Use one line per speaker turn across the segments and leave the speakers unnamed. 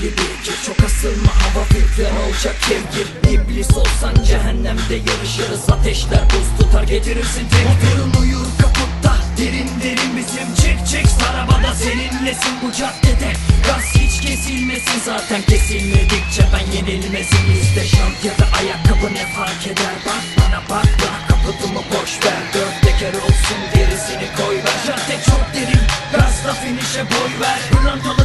ki Çok asılma hava filtren olacak kevgir. İblis olsan cehennemde yarışırız Ateşler buz tutar getirirsin tek Motorun uyur kaputta derin derin bizim. Çık çık arabada seninlesin bu caddede. Gaz hiç kesilmesin zaten kesilmedikçe ben yenilmesin İzle şant ya da ayakkabı ne fark eder? Bak bana bak bak kaputumu boş ver. Dört teker olsun gerisini koy ver. Cadde çok derin gazla finişe boy ver. Pırlantalı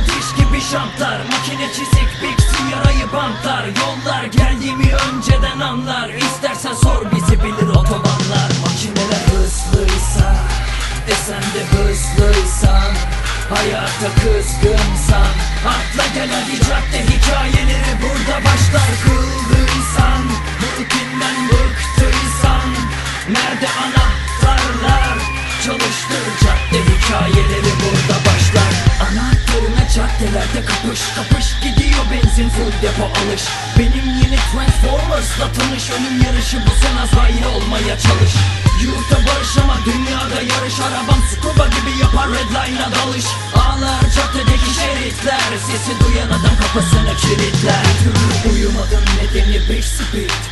gibi şantlar Makine çizik biksi yarayı bantlar. Yollar geldiğimi önceden anlar. İstersen sor bizi bilir otobanlar. Makineler hızlıysa e sen de hızlıysan Hayata kızgınsan. Atla gel hadi cadde hikayeleri burada başlar. Kıldıysan Bu rutinden bıktıysan Nerede anahtarlar? Çalıştır cadde hikayeleri Caddelerde kapış kapış Gidiyor benzin full depo alış. Benim yeni Transformers'la tanış Ölüm yarışı bu sen az hayır olmaya çalış. Yurtta barış ama dünyada yarış. Arabam scuba gibi yapar redline'a dalış. Ağlar caddedeki şeritler Sesi duyan adam kafasına kilitler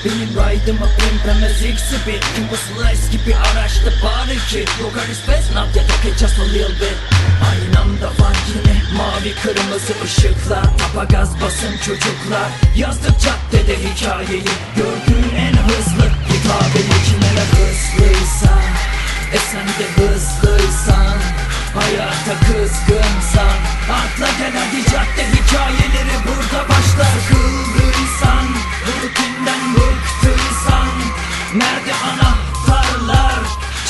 Benim ride'ıma pimpemez exhibit Bu slice gibi araçta bari ki Yok space not yet okay just a little bit. Aynı anda var yine mavi kırmızı ışıklar Tapa gaz basın çocuklar Yazdık caddede hikayeyi Gördüğün en hızlı hikayeyi Kimeler hızlıysa E sen de hızlıysan Hayata kızgınsan Atla gel hadi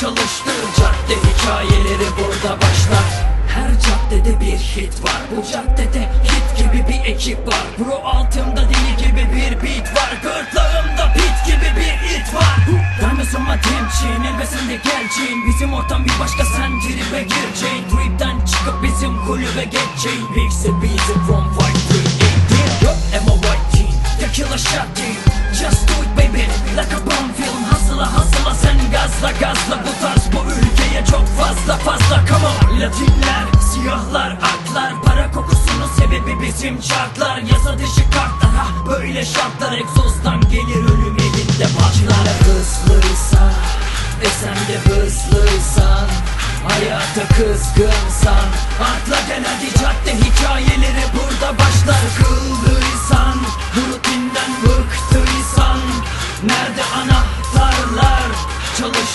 Çalıştır cadde hikayeleri burada başlar. Her caddede bir hit var. Bu caddede hit gibi bir ekip var. Bro altımda deli gibi bir beat var. Gırtlağımda pit gibi bir it var. My damn chain Elbesinde geleceğin. Bizim ortam bir başka sen tribe gireceğin Tripten çıkıp bizim kulübe geçeceğin Mix a beat from white 388 Yup am a white teen Tequila shot team Just do it baby Like a bomb gazla gazla Bu tarz bu ülkeye çok fazla fazla. Come on. Latinler Siyahlar aklar Para kokusunun sebebi bizim şartlar. Yasa dışı kartlar ha böyle şartlar. Egzozdan gelir ölüm elinde patlar hızlıysa E sen de hızlıysan Hayata kızgınsan. Atla gel hadi cadde hikayeleri burada başlar. Kıldıysan rutinden bıktıysan Nerede anahtarlar? Çalıştır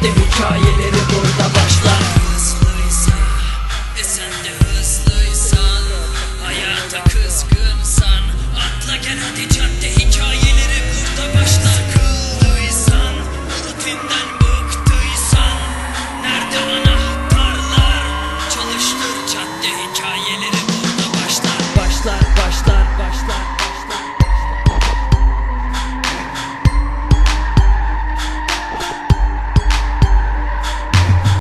sahte hikayeleri bu